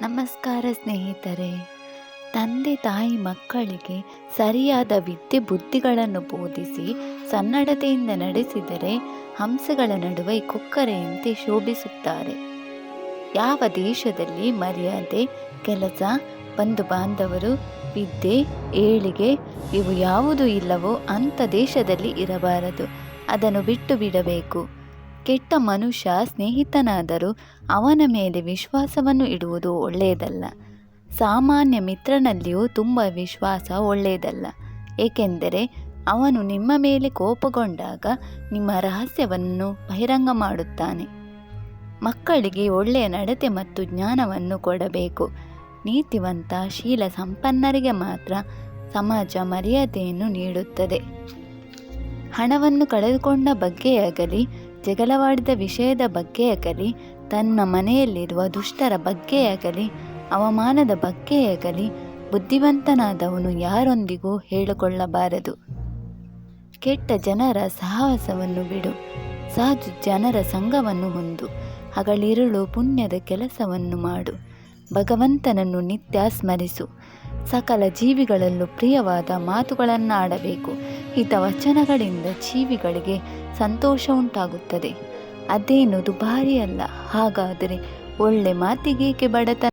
ನಮಸ್ಕಾರ ಸ್ನೇಹಿತರೆ. ತಂದೆ ತಾಯಿ ಮಕ್ಕಳಿಗೆ ಸರಿಯಾದ ವಿದ್ಯೆ ಬುದ್ಧಿಗಳನ್ನು ಬೋಧಿಸಿ ಸನ್ನಡತೆಯಿಂದ ನಡೆಸಿದರೆ ಹಂಸಗಳ ನಡುವೆ ಕುಕ್ಕರೆಯಂತೆ ಶೋಭಿಸುತ್ತಾರೆ. ಯಾವ ದೇಶದಲ್ಲಿ ಮರ್ಯಾದೆ, ಕೆಲಸ, ಬಂಧು ಬಾಂಧವರು, ವಿದ್ಯೆ, ಏಳಿಗೆ ಇವು ಯಾವುದೂ ಇಲ್ಲವೋ ಅಂಥ ದೇಶದಲ್ಲಿ ಇರಬಾರದು. ಅದನ್ನು ಬಿಟ್ಟು ಬಿಡಬೇಕು. ಕೆಟ್ಟ ಮನುಷ್ಯ ಸ್ನೇಹಿತನಾದರೂ ಅವನ ಮೇಲೆ ವಿಶ್ವಾಸವನ್ನು ಇಡುವುದು ಒಳ್ಳೆಯದಲ್ಲ. ಸಾಮಾನ್ಯ ಮಿತ್ರನಲ್ಲಿಯೂ ತುಂಬ ವಿಶ್ವಾಸ ಒಳ್ಳೆಯದಲ್ಲ. ಏಕೆಂದರೆ ಅವನು ನಿಮ್ಮ ಮೇಲೆ ಕೋಪಗೊಂಡಾಗ ನಿಮ್ಮ ರಹಸ್ಯವನ್ನು ಬಹಿರಂಗ ಮಾಡುತ್ತಾನೆ. ಮಕ್ಕಳಿಗೆ ಒಳ್ಳೆಯ ನಡತೆ ಮತ್ತು ಜ್ಞಾನವನ್ನು ಕೊಡಬೇಕು. ನೀತಿವಂತ, ಶೀಲ ಸಂಪನ್ನರಿಗೆ ಮಾತ್ರ ಸಮಾಜ ಮರ್ಯಾದೆಯನ್ನು ನೀಡುತ್ತದೆ. ಹಣವನ್ನು ಕಳೆದುಕೊಂಡ ಬಗ್ಗೆಯಾಗಲಿ, ಜಗಳವಾಡಿದ ವಿಷಯದ ಬಗ್ಗೆಯಾಗಲಿ, ತನ್ನ ಮನೆಯಲ್ಲಿರುವ ದುಷ್ಟರ ಬಗ್ಗೆಯಾಗಲಿ, ಅವಮಾನದ ಬಗ್ಗೆಯಾಗಲಿ ಬುದ್ಧಿವಂತನಾದವನು ಯಾರೊಂದಿಗೂ ಹೇಳಿಕೊಳ್ಳಬಾರದು. ಕೆಟ್ಟ ಜನರ ಸಹವಾಸವನ್ನು ಬಿಡು. ಸಾಧು ಜನರ ಸಂಘವನ್ನು ಹೊಂದು. ಹಗಲಿರುಳು ಪುಣ್ಯದ ಕೆಲಸವನ್ನು ಮಾಡು. ಭಗವಂತನನ್ನು ನಿತ್ಯ ಸ್ಮರಿಸು. ಸಕಲ ಜೀವಿಗಳಲ್ಲೂ ಪ್ರಿಯವಾದ ಮಾತುಗಳನ್ನಾಡಬೇಕು. ಹಿತವಚನಗಳಿಂದ ಜೀವಿಗಳಿಗೆ ಸಂತೋಷ ಉಂಟಾಗುತ್ತದೆ. ಅದೇನು ದುಬಾರಿಯಲ್ಲ. ಹಾಗಾದರೆ ಒಳ್ಳೆ ಮಾತಿಗೇಕೆ ಬಡತನ?